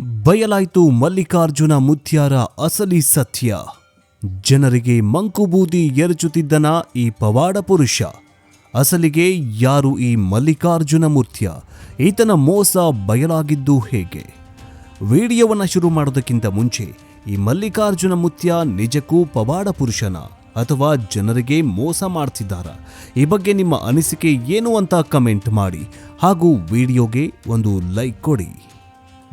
ಬಯಲಾಯ್ತು ಮಲ್ಲಿಕಾರ್ಜುನ ಮುತ್ಯಾರ ಅಸಲಿ ಸತ್ಯ. ಜನರಿಗೆ ಮಂಕುಬೂದಿ ಎರಚುತ್ತಿದ್ದನ ಈ ಪವಾಡ ಪುರುಷ. ಅಸಲಿಗೆ ಯಾರು ಈ ಮಲ್ಲಿಕಾರ್ಜುನ ಮೂರ್ತಿಯ ಈತನ ಮೋಸ ಬಯಲಾಗಿದ್ದು ಹೇಗೆ? ವಿಡಿಯೋವನ್ನು ಶುರು ಮಾಡೋದಕ್ಕಿಂತ ಮುಂಚೆ ಈ ಮಲ್ಲಿಕಾರ್ಜುನ ಮುತ್ಯ ನಿಜಕ್ಕೂ ಪವಾಡ ಪುರುಷನ ಅಥವಾ ಜನರಿಗೆ ಮೋಸ ಮಾಡ್ತಿದ್ದಾರಾ? ಈ ಬಗ್ಗೆ ನಿಮ್ಮ ಅನಿಸಿಕೆ ಏನು ಅಂತ ಕಮೆಂಟ್ ಮಾಡಿ ಹಾಗೂ ವಿಡಿಯೋಗೆ ಒಂದು ಲೈಕ್ ಕೊಡಿ.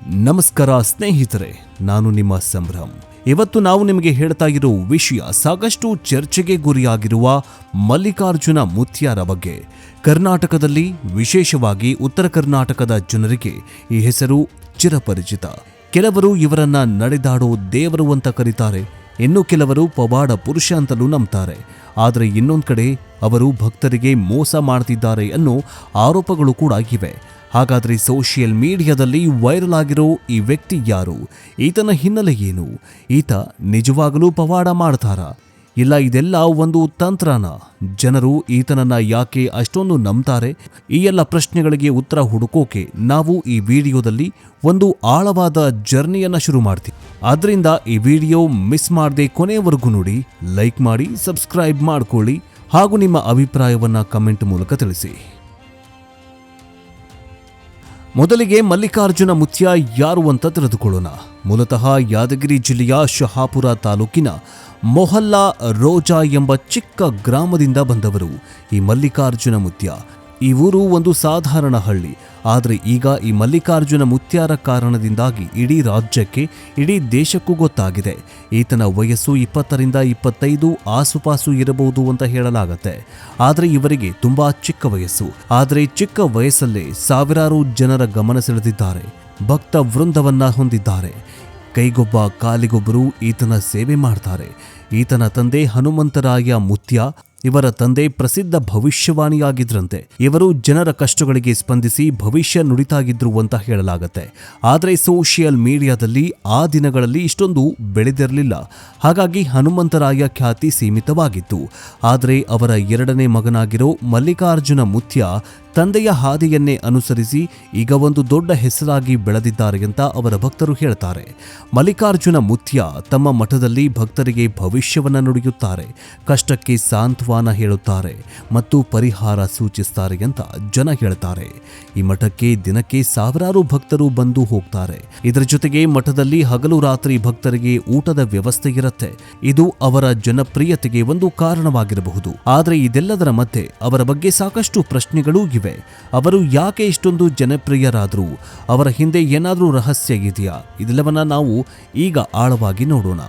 ನಮಸ್ಕಾರ ಸ್ನೇಹಿತರೆ, ನಾನು ನಿಮ್ಮ ಸಂಭ್ರಮ್. ಇವತ್ತು ನಾವು ನಿಮಗೆ ಹೇಳ್ತಾ ಇರೋ ವಿಷಯ ಸಾಕಷ್ಟು ಚರ್ಚೆಗೆ ಗುರಿಯಾಗಿರುವ ಮಲ್ಲಿಕಾರ್ಜುನ ಮುತ್ಯಾರ ಬಗ್ಗೆ. ಕರ್ನಾಟಕದಲ್ಲಿ ವಿಶೇಷವಾಗಿ ಉತ್ತರ ಕರ್ನಾಟಕದ ಜನರಿಗೆ ಈ ಹೆಸರು ಚಿರಪರಿಚಿತ. ಕೆಲವರು ಇವರನ್ನ ನಡೆದಾಡೋ ದೇವರು ಅಂತ ಕರೀತಾರೆ. ಇನ್ನು ಕೆಲವರು ಪವಾಡ ಪುರುಷ ಅಂತಲೂ ನಂಬ್ತಾರೆ. ಆದರೆ ಇನ್ನೊಂದು ಕಡೆ ಅವರು ಭಕ್ತರಿಗೆ ಮೋಸ ಮಾಡ್ತಿದ್ದಾರೆ ಅನ್ನೋ ಆರೋಪಗಳು ಕೂಡ ಇವೆ. ಹಾಗಾದರೆ ಸೋಷಿಯಲ್ ಮೀಡಿಯಾದಲ್ಲಿ ವೈರಲ್ ಆಗಿರೋ ಈ ವ್ಯಕ್ತಿ ಯಾರು? ಈತನ ಹಿನ್ನೆಲೆ ಏನು? ಈತ ನಿಜವಾಗಲೂ ಪವಾಡ ಮಾಡ್ತಾರಾ? ಇಲ್ಲ, ಇದೆಲ್ಲ ಒಂದು ತಂತ್ರನ. ಜನರು ಈತನನ್ನ ಯಾಕೆ ಅಷ್ಟೊಂದು ನಂಬ್ತಾರೆ? ಈ ಎಲ್ಲ ಪ್ರಶ್ನೆಗಳಿಗೆ ಉತ್ತರ ಹುಡುಕೋಕೆ ನಾವು ಈ ವಿಡಿಯೋದಲ್ಲಿ ಒಂದು ಆಳವಾದ ಜರ್ನಿಯನ್ನ ಶುರು ಮಾಡ್ತೀವಿ. ಆದ್ರಿಂದ ಈ ವಿಡಿಯೋ ಮಿಸ್ ಮಾಡದೆ ಕೊನೆಯವರೆಗೂ ನೋಡಿ, ಲೈಕ್ ಮಾಡಿ, ಸಬ್ಸ್ಕ್ರೈಬ್ ಮಾಡ್ಕೊಳ್ಳಿ ಹಾಗೂ ನಿಮ್ಮ ಅಭಿಪ್ರಾಯವನ್ನ ಕಮೆಂಟ್ ಮೂಲಕ ತಿಳಿಸಿ. ಮೊದಲಿಗೆ ಮಲ್ಲಿಕಾರ್ಜುನ ಮುತ್ಯ ಯಾರು ಅಂತ ತಿಳಿದುಕೊಳ್ಳೋಣ. ಮೂಲತಃ ಯಾದಗಿರಿ ಜಿಲ್ಲೆಯ ಶಹಾಪುರ ತಾಲೂಕಿನ ಮೊಹಲ್ಲಾ ರೋಜಾ ಎಂಬ ಚಿಕ್ಕ ಗ್ರಾಮದಿಂದ ಬಂದವರು. ಈ ಮಲ್ಲಿಕಾರ್ಜುನ ಮುತ್ಯ. ಈ ಊರು ಒಂದು ಸಾಧಾರಣ ಹಳ್ಳಿ. ಆದರೆ ಈಗ ಈ ಮಲ್ಲಿಕಾರ್ಜುನ ಮುತ್ಯಾರ ಕಾರಣದಿಂದಾಗಿ ಇಡೀ ರಾಜ್ಯಕ್ಕೆ, ಇಡೀ ದೇಶಕ್ಕೂ ಗೊತ್ತಾಗಿದೆ. ಈತನ ವಯಸ್ಸು ಇಪ್ಪತ್ತರಿಂದ ಇಪ್ಪತ್ತೈದು ಆಸುಪಾಸು ಇರಬಹುದು ಅಂತ ಹೇಳಲಾಗತ್ತೆ. ಆದರೆ ಇವರಿಗೆ ತುಂಬಾ ಚಿಕ್ಕ ವಯಸ್ಸು. ಆದರೆ ಚಿಕ್ಕ ವಯಸ್ಸಲ್ಲೇ ಸಾವಿರಾರು ಜನರ ಗಮನ ಸೆಳೆದಿದ್ದಾರೆ. ಭಕ್ತ ವೃಂದವನ್ನ ಹೊಂದಿದ್ದಾರೆ. ಕೈಗೊಬ್ಬ, ಕಾಲಿಗೊಬ್ಬರು ಈತನ ಸೇವೆ ಮಾಡ್ತಾರೆ. ಈತನ ತಂದೆ ಹನುಮಂತರಾಯ ಮುತ್ಯ ಇವರ ತಂದೆ ಪ್ರಸಿದ್ಧ ಭವಿಷ್ಯವಾಣಿಯಾಗಿದ್ರಂತೆ. ಇವರು ಜನರ ಕಷ್ಟಗಳಿಗೆ ಸ್ಪಂದಿಸಿ ಭವಿಷ್ಯ ನುಡಿತಾಗಿದ್ರು ಅಂತ ಹೇಳಲಾಗತ್ತೆ. ಆದರೆ ಸೋಷಿಯಲ್ ಮೀಡಿಯಾದಲ್ಲಿ ಆ ದಿನಗಳಲ್ಲಿ ಇಷ್ಟೊಂದು ಬೆಳೆದಿರಲಿಲ್ಲ. ಹಾಗಾಗಿ ಹನುಮಂತರಾಯ ಖ್ಯಾತಿ ಸೀಮಿತವಾಗಿತ್ತು. ಆದರೆ ಅವರ ಎರಡನೇ ಮಗನಾಗಿರೋ ಮಲ್ಲಿಕಾರ್ಜುನ ಮುತ್ಯ ತಂದೆಯ ಹಾದಿಯನ್ನೇ ಅನುಸರಿಸಿ ಈಗ ಒಂದು ದೊಡ್ಡ ಹೆಸರಾಗಿ ಬೆಳೆದಿದ್ದಾರೆ ಅಂತ ಅವರ ಭಕ್ತರು ಹೇಳ್ತಾರೆ. ಮಲ್ಲಿಕಾರ್ಜುನ ಮುತ್ಯ ತಮ್ಮ ಮಠದಲ್ಲಿ ಭಕ್ತರಿಗೆ ಭವಿಷ್ಯವನ್ನ ನುಡಿಯುತ್ತಾರೆ, ಕಷ್ಟಕ್ಕೆ ಸಾಂತ್ವನ ಹೇಳುತ್ತಾರೆ ಮತ್ತು ಪರಿಹಾರ ಸೂಚಿಸ್ತಾರೆ ಅಂತ ಜನ ಹೇಳ್ತಾರೆ. ಈ ಮಠಕ್ಕೆ ದಿನಕ್ಕೆ ಸಾವಿರಾರು ಭಕ್ತರು ಬಂದು ಹೋಗ್ತಾರೆ. ಇದರ ಜೊತೆಗೆ ಮಠದಲ್ಲಿ ಹಗಲು ರಾತ್ರಿ ಭಕ್ತರಿಗೆ ಊಟದ ವ್ಯವಸ್ಥೆ ಇರುತ್ತೆ. ಇದು ಅವರ ಜನಪ್ರಿಯತೆಗೆ ಒಂದು ಕಾರಣವಾಗಿರಬಹುದು. ಆದರೆ ಇದೆಲ್ಲದರ ಮಧ್ಯೆ ಅವರ ಬಗ್ಗೆ ಸಾಕಷ್ಟು ಪ್ರಶ್ನೆಗಳೂ ಇವೆ. ಅವರು ಯಾಕೆ ಇಷ್ಟೊಂದು ಜನಪ್ರಿಯರಾದರು? ಅವರ ಹಿಂದೆ ಏನಾದರೂ ರಹಸ್ಯ ಇದೆಯಾ? ಇದೆಲ್ಲವನ್ನ ನಾವು ಈಗ ಆಳವಾಗಿ ನೋಡೋಣ.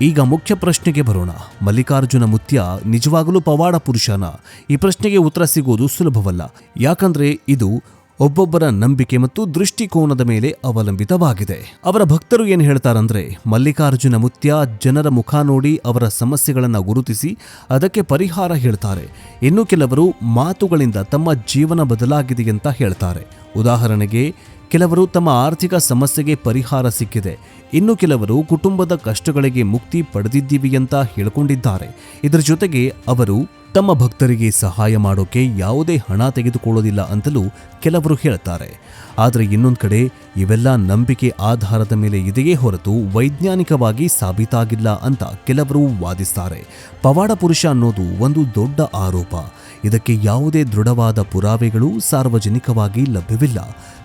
ಈಗ ಮುಖ್ಯ ಪ್ರಶ್ನೆಗೆ ಬರೋಣ. ಮಲ್ಲಿಕಾರ್ಜುನ ಮುತ್ಯ ನಿಜವಾಗಲೂ ಪವಾಡ ಪುರುಷನ? ಈ ಪ್ರಶ್ನೆಗೆ ಉತ್ತರ ಸಿಗೋದು ಸುಲಭವಲ್ಲ. ಯಾಕಂದ್ರೆ ಇದು ಒಬ್ಬೊಬ್ಬರ ನಂಬಿಕೆ ಮತ್ತು ದೃಷ್ಟಿಕೋನದ ಮೇಲೆ ಅವಲಂಬಿತವಾಗಿದೆ. ಅವರ ಭಕ್ತರು ಏನು ಹೇಳ್ತಾರಂದ್ರೆ, ಮಲ್ಲಿಕಾರ್ಜುನ ಮುತ್ಯ ಜನರ ಮುಖ ನೋಡಿ ಅವರ ಸಮಸ್ಯೆಗಳನ್ನು ಗುರುತಿಸಿ ಅದಕ್ಕೆ ಪರಿಹಾರ ಹೇಳ್ತಾರೆ. ಇನ್ನು ಕೆಲವರು ಮಾತುಗಳಿಂದ ತಮ್ಮ ಜೀವನ ಬದಲಾಗಿದೆ ಅಂತ ಹೇಳ್ತಾರೆ. ಉದಾಹರಣೆಗೆ, ಕೆಲವರು ತಮ್ಮ ಆರ್ಥಿಕ ಸಮಸ್ಯೆಗೆ ಪರಿಹಾರ ಸಿಕ್ಕಿದೆ. ಇನ್ನು ಕೆಲವರು ಕುಟುಂಬದ ಕಷ್ಟಗಳಿಗೆ ಮುಕ್ತಿ ಪಡೆದಿದ್ದೀವಿ ಅಂತ ಹೇಳಿಕೊಂಡಿದ್ದಾರೆ. ಇದರ ಜೊತೆಗೆ ಅವರು ತಮ್ಮ ಭಕ್ತರಿಗೆ ಸಹಾಯ ಮಾಡೋಕೆ ಯಾವುದೇ ಹಣ ತೆಗೆದುಕೊಳ್ಳೋದಿಲ್ಲ ಅಂತಲೂ ಕೆಲವರು ಹೇಳ್ತಾರೆ. ಆದರೆ ಇನ್ನೊಂದು ಕಡೆ ಇವೆಲ್ಲ ನಂಬಿಕೆ ಆಧಾರದ ಮೇಲೆ ಇದೆಯೇ ಹೊರತು ವೈಜ್ಞಾನಿಕವಾಗಿ ಸಾಬೀತಾಗಿಲ್ಲ ಅಂತ ಕೆಲವರು ವಾದಿಸ್ತಾರೆ. ಪವಾಡ ಪುರುಷ ಅನ್ನೋದು ಒಂದು ದೊಡ್ಡ ಆರೋಪ. ಇದಕ್ಕೆ ಯಾವುದೇ ದೃಢವಾದ ಪುರಾವೆಗಳು ಸಾರ್ವಜನಿಕವಾಗಿ ಲಭ್ಯವಿಲ್ಲ.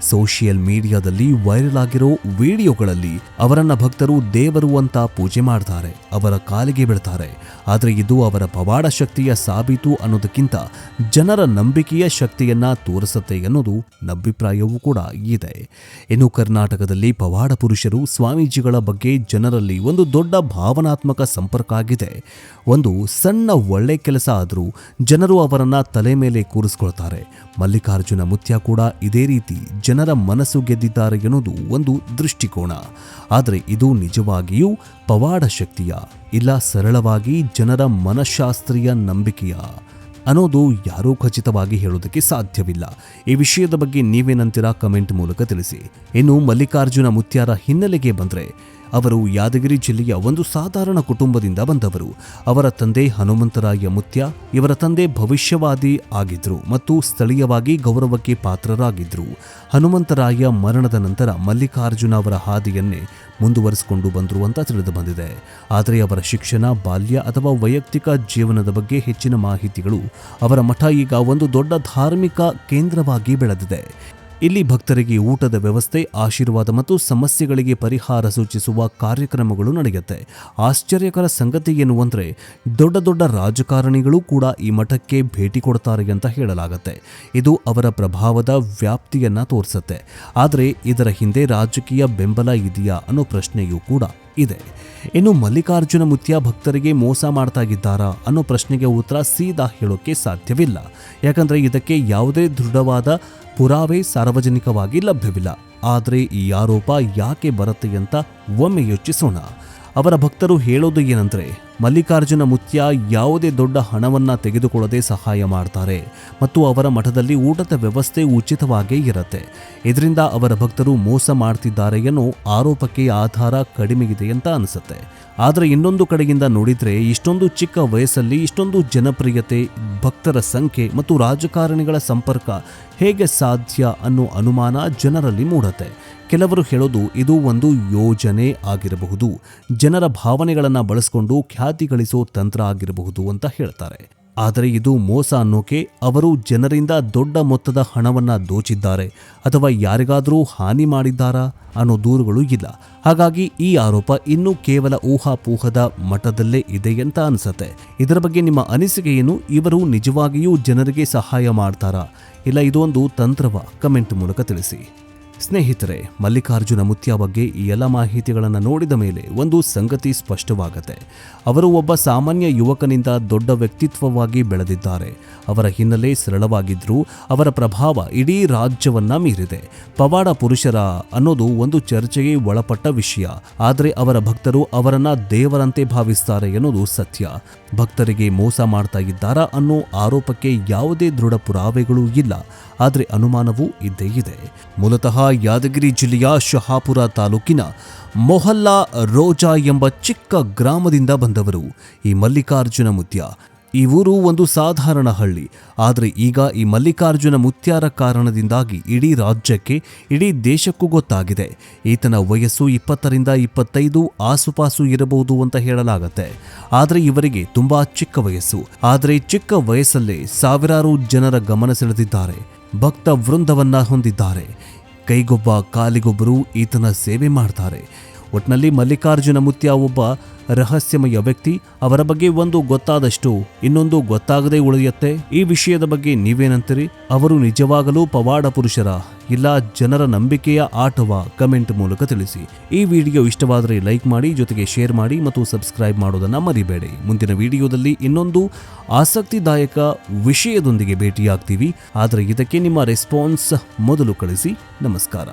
ಸೋಷಿಯಲ್ ಮೀಡಿಯಾದಲ್ಲಿ ವೈರಲ್ ಆಗಿರೋ ವಿಡಿಯೋಗಳಲ್ಲಿ ಅವರನ್ನ ಭಕ್ತರು ದೇವರು ಅಂತ ಪೂಜೆ ಮಾಡ್ತಾರೆ, ಅವರ ಕಾಲಿಗೆ ಬಿಡ್ತಾರೆ ಆದರೆ ಇದು ಅವರ ಪವಾಡ ಶಕ್ತಿಯ ಸಾಬೀತು ಅನ್ನೋದಕ್ಕಿಂತ ಜನರ ನಂಬಿಕೆಯ ಶಕ್ತಿಯನ್ನ ತೋರಿಸುತ್ತೆ ಅನ್ನೋದು ನಭಿಪ್ರಾಯವೂ ಕೂಡ. ಇದೆ. ಇನ್ನು ಕರ್ನಾಟಕದಲ್ಲಿ ಪವಾಡ ಪುರುಷರು ಸ್ವಾಮೀಜಿಗಳ ಬಗ್ಗೆ ಜನರಲ್ಲಿ ಒಂದು ದೊಡ್ಡ ಭಾವನಾತ್ಮಕ ಸಂಪರ್ಕ ಆಗಿದೆ. ಒಂದು ಸಣ್ಣ ಒಳ್ಳೆ ಕೆಲಸ ಆದರೂ ಜನರು ಅವರನ್ನು ತಲೆ ಮೇಲೆ ಕೂರಿಸ್ಕೊಳ್ತಾರೆ. ಮಲ್ಲಿಕಾರ್ಜುನ ಮುತ್ಯ ಕೂಡ ಇದೇ ರೀತಿ ಜನರ ಮನಸ್ಸು ಗೆದ್ದಿದ್ದಾರೆ ಎನ್ನುವುದು ಒಂದು ದೃಷ್ಟಿಕೋನ. ಆದರೆ ಇದು ನಿಜವಾಗಿಯೂ ಪವಾಡ ಶಕ್ತಿಯ, ಇಲ್ಲ ಸರಳವಾಗಿ ಜನರ ಮನಃಶಾಸ್ತ್ರೀಯ ನಂಬಿಕೆಯ ಅನ್ನೋದು ಯಾರೂ ಖಚಿತವಾಗಿ ಹೇಳೋದಕ್ಕೆ ಸಾಧ್ಯವಿಲ್ಲ. ಈ ವಿಷಯದ ಬಗ್ಗೆ ನೀವೇನಂತೀರಾ ಕಮೆಂಟ್ ಮೂಲಕ ತಿಳಿಸಿ. ಇನ್ನು ಮಲ್ಲಿಕಾರ್ಜುನ ಮುತ್ಯಾರ ಹಿನ್ನೆಲೆಗೆ ಬಂದ್ರೆ ಅವರು ಯಾದಗಿರಿ ಜಿಲ್ಲೆಯ ಒಂದು ಸಾಧಾರಣ ಕುಟುಂಬದಿಂದ ಬಂದವರು. ಅವರ ತಂದೆ ಹನುಮಂತರಾಯ ಮುತ್ಯ, ಇವರ ತಂದೆ ಭವಿಷ್ಯವಾದಿ ಆಗಿದ್ರು ಮತ್ತು ಸ್ಥಳೀಯವಾಗಿ ಗೌರವಕ್ಕೆ ಪಾತ್ರರಾಗಿದ್ದರು ಹನುಮಂತರಾಯ ಮರಣದ ನಂತರ ಮಲ್ಲಿಕಾರ್ಜುನ ಅವರ ಹಾದಿಯನ್ನೇ ಮುಂದುವರಿಸಿಕೊಂಡು ಬಂದರು ಅಂತ ತಿಳಿದು ಬಂದಿದೆ. ಆದರೆ ಅವರ ಶಿಕ್ಷಣ, ಬಾಲ್ಯ ಅಥವಾ ವೈಯಕ್ತಿಕ ಜೀವನದ ಬಗ್ಗೆ ಹೆಚ್ಚಿನ ಮಾಹಿತಿಗಳು ಅವರ ಮಠ ಈಗ ಒಂದು ದೊಡ್ಡ ಧಾರ್ಮಿಕ ಕೇಂದ್ರವಾಗಿ ಬೆಳೆದಿದೆ. ಇಲ್ಲಿ ಭಕ್ತರಿಗೆ ಊಟದ ವ್ಯವಸ್ಥೆ, ಆಶೀರ್ವಾದ ಮತ್ತು ಸಮಸ್ಯೆಗಳಿಗೆ ಪರಿಹಾರ ಸೂಚಿಸುವ ಕಾರ್ಯಕ್ರಮಗಳು ನಡೆಯುತ್ತೆ. ಆಶ್ಚರ್ಯಕರ ಸಂಗತಿ ಎನ್ನುವಂದ್ರೆ, ದೊಡ್ಡ ದೊಡ್ಡ ರಾಜಕಾರಣಿಗಳು ಕೂಡ ಈ ಮಠಕ್ಕೆ ಭೇಟಿ ಕೊಡ್ತಾರೆ ಅಂತ ಹೇಳಲಾಗುತ್ತೆ. ಇದು ಅವರ ಪ್ರಭಾವದ ವ್ಯಾಪ್ತಿಯನ್ನ ತೋರಿಸುತ್ತೆ. ಆದರೆ ಇದರ ಹಿಂದೆ ರಾಜಕೀಯ ಬೆಂಬಲ ಇದೆಯಾ ಅನ್ನೋ ಪ್ರಶ್ನೆಯೂ ಕೂಡ. ಇದೆ. ಇನ್ನು ಮಲ್ಲಿಕಾರ್ಜುನ ಮುತ್ಯ ಭಕ್ತರಿಗೆ ಮೋಸ ಮಾಡ್ತಾ ಇದ್ದಾರಾ ಅನ್ನೋ ಪ್ರಶ್ನೆಗೆ ಉತ್ತರ ಸೀದಾ ಹೇಳೋಕೆ ಸಾಧ್ಯವಿಲ್ಲ. ಯಾಕಂದರೆ ಇದಕ್ಕೆ ಯಾವುದೇ ದೃಢವಾದ ಪುರಾವೆ ಸಾರ್ವಜನಿಕವಾಗಿ ಲಭ್ಯವಿಲ್ಲ. ಆದರೆ ಈ ಆರೋಪ ಯಾಕೆ ಬರುತ್ತೆ ಅಂತ ಒಮ್ಮೆ ಯೋಚಿಸೋಣ. ಅವರ ಭಕ್ತರು ಹೇಳೋದು ಏನಂದ್ರೆ ಮಲ್ಲಿಕಾರ್ಜುನ ಮುತ್ಯ ಯಾವುದೇ ದೊಡ್ಡ ಹಣವನ್ನು ತೆಗೆದುಕೊಳ್ಳದೆ ಸಹಾಯ ಮಾಡ್ತಾರೆ ಮತ್ತು ಅವರ ಮಠದಲ್ಲಿ ಊಟದ ವ್ಯವಸ್ಥೆ ಉಚಿತವಾಗೇ ಇರುತ್ತೆ. ಇದರಿಂದ ಅವರ ಭಕ್ತರು ಮೋಸ ಮಾಡ್ತಿದ್ದಾರೆ ಅನ್ನೋ ಆರೋಪಕ್ಕೆ ಆಧಾರ ಕಡಿಮೆ ಅಂತ ಅನಿಸುತ್ತೆ. ಆದರೆ ಇನ್ನೊಂದು ಕಡೆಯಿಂದ ನೋಡಿದರೆ ಇಷ್ಟೊಂದು ಚಿಕ್ಕ ವಯಸ್ಸಲ್ಲಿ ಇಷ್ಟೊಂದು ಜನಪ್ರಿಯತೆ, ಭಕ್ತರ ಸಂಖ್ಯೆ ಮತ್ತು ರಾಜಕಾರಣಿಗಳ ಸಂಪರ್ಕ ಹೇಗೆ ಸಾಧ್ಯ ಅನ್ನೋ ಅನುಮಾನ ಜನರಲ್ಲಿ ಮೂಡುತ್ತೆ. ಕೆಲವರು ಹೇಳೋದು ಇದು ಒಂದು ಯೋಜನೆ ಆಗಿರಬಹುದು. ಜನರ ಭಾವನೆಗಳನ್ನು ಬಳಸಿಕೊಂಡು ಖ್ಯಾತಿ ಗಳಿಸೋ ತಂತ್ರ ಆಗಿರಬಹುದು ಅಂತ ಹೇಳ್ತಾರೆ. ಆದರೆ ಇದು ಮೋಸ ಅನ್ನೋಕೆ ಅವರು ಜನರಿಂದ ದೊಡ್ಡ ಮೊತ್ತದ ಹಣವನ್ನು ದೋಚಿದ್ದಾರೆ ಅಥವಾ ಯಾರಿಗಾದರೂ ಹಾನಿ ಮಾಡಿದ್ದಾರಾ ಅನ್ನೋ ದೂರುಗಳು ಇಲ್ಲ. ಹಾಗಾಗಿ ಈ ಆರೋಪ ಇನ್ನೂ ಕೇವಲ ಊಹಾಪೂಹದ ಮಟ್ಟದಲ್ಲೇ ಇದೆ ಅಂತ ಅನಿಸುತ್ತೆ. ಇದರ ಬಗ್ಗೆ ನಿಮ್ಮ ಅನಿಸಿಕೆ ಇವರು ನಿಜವಾಗಿಯೂ ಜನರಿಗೆ ಸಹಾಯ ಮಾಡ್ತಾರಾ? ಇಲ್ಲ ಇದೊಂದು ತಂತ್ರವ? ಕಮೆಂಟ್ ಮೂಲಕ ತಿಳಿಸಿ. ಸ್ನೇಹಿತರೆ, ಮಲ್ಲಿಕಾರ್ಜುನ ಮುತ್ಯ ಬಗ್ಗೆ ಈ ಎಲ್ಲ ಮಾಹಿತಿಗಳನ್ನು ನೋಡಿದ ಮೇಲೆ ಒಂದು ಸಂಗತಿ ಸ್ಪಷ್ಟವಾಗತ್ತೆ. ಅವರು ಒಬ್ಬ ಸಾಮಾನ್ಯ ಯುವಕನಿಂದ ದೊಡ್ಡ ವ್ಯಕ್ತಿತ್ವವಾಗಿ ಬೆಳೆದಿದ್ದಾರೆ. ಅವರ ಹಿನ್ನೆಲೆ ಸರಳವಾಗಿದ್ರೂ ಅವರ ಪ್ರಭಾವ ಇಡೀ ರಾಜ್ಯವನ್ನ ಮೀರಿದೆ. ಪವಾಡ ಪುರುಷರ ಅನ್ನೋದು ಒಂದು ಚರ್ಚೆಗೆ ಒಳಪಟ್ಟ ವಿಷಯ. ಆದರೆ ಅವರ ಭಕ್ತರು ಅವರನ್ನ ದೇವರಂತೆ ಭಾವಿಸ್ತಾರೆ ಎನ್ನುವುದು ಸತ್ಯ. ಭಕ್ತರಿಗೆ ಮೋಸ ಮಾಡ್ತಾ ಇದ್ದಾರಾ ಅನ್ನೋ ಆರೋಪಕ್ಕೆ ಯಾವುದೇ ದೃಢ ಪುರಾವೆಗಳೂ ಇಲ್ಲ. ಆದರೆ ಅನುಮಾನವೂ ಇದ್ದೇ ಇದೆ. ಮೂಲತಃ ಯಾದಗಿರಿ ಜಿಲ್ಲೆಯ ಶಹಾಪುರ ತಾಲೂಕಿನ ಮೊಹಲ್ಲಾ ರೋಜಾ ಎಂಬ ಚಿಕ್ಕ ಗ್ರಾಮದಿಂದ ಬಂದವರು ಈ ಮಲ್ಲಿಕಾರ್ಜುನ ಮುತ್ಯ. ಈ ಊರು ಒಂದು ಸಾಧಾರಣ ಹಳ್ಳಿ. ಆದರೆ ಈಗ ಈ ಮಲ್ಲಿಕಾರ್ಜುನ ಮುತ್ಯಾರ ಕಾರಣದಿಂದಾಗಿ ಇಡೀ ರಾಜ್ಯಕ್ಕೆ, ಇಡೀ ದೇಶಕ್ಕೂ ಗೊತ್ತಾಗಿದೆ. ಈತನ ವಯಸ್ಸು ಇಪ್ಪತ್ತರಿಂದ ಇಪ್ಪತ್ತೈದು, ಆಸುಪಾಸು ಇರಬಹುದು ಅಂತ ಹೇಳಲಾಗತ್ತೆ. ಆದರೆ ಇವರಿಗೆ ತುಂಬಾ ಚಿಕ್ಕ ವಯಸ್ಸು. ಆದರೆ ಚಿಕ್ಕ ವಯಸ್ಸಲ್ಲೇ ಸಾವಿರಾರು ಜನರ ಗಮನ ಸೆಳೆದಿದ್ದಾರೆ. ಭಕ್ತ ವೃಂದವನ್ನ ಹೊಂದಿದ್ದಾರೆ. ಕೈಗೊಬ್ಬ, ಕಾಲಿಗೊಬ್ಬರು ಈತನ ಸೇವೆ ಮಾಡ್ತಾರೆ. ಒಟ್ನಲ್ಲಿ ಮಲ್ಲಿಕಾರ್ಜುನ ಮುತ್ಯ ಒಬ್ಬ ರಹಸ್ಯಮಯ ವ್ಯಕ್ತಿ ಅವರ ಬಗ್ಗೆ ಒಂದು ಗೊತ್ತಾದಷ್ಟು. ಇನ್ನೊಂದು ಗೊತ್ತಾಗದೇ ಉಳಿಯುತ್ತೆ. ಈ ವಿಷಯದ ಬಗ್ಗೆ ನೀವೇನಂತೀರಿ? ಅವರು ನಿಜವಾಗಲೂ ಪವಾಡ ಪುರುಷರ? ಇಲ್ಲ ಜನರ ನಂಬಿಕೆಯ ಆಟವ? ಕಮೆಂಟ್ ಮೂಲಕ ತಿಳಿಸಿ. ಈ ವಿಡಿಯೋ ಇಷ್ಟವಾದರೆ ಲೈಕ್ ಮಾಡಿ, ಜೊತೆಗೆ ಶೇರ್ ಮಾಡಿ ಮತ್ತು ಸಬ್ಸ್ಕ್ರೈಬ್ ಮಾಡೋದನ್ನು ಮರಿಬೇಡಿ. ಮುಂದಿನ ವಿಡಿಯೋದಲ್ಲಿ ಇನ್ನೊಂದು ಆಸಕ್ತಿದಾಯಕ ವಿಷಯದೊಂದಿಗೆ ಭೇಟಿಯಾಗ್ತೀವಿ. ಆದರೆ ಇದಕ್ಕೆ ನಿಮ್ಮ ರೆಸ್ಪಾನ್ಸ್ ಮೊದಲು ಕಳಿಸಿ. ನಮಸ್ಕಾರ.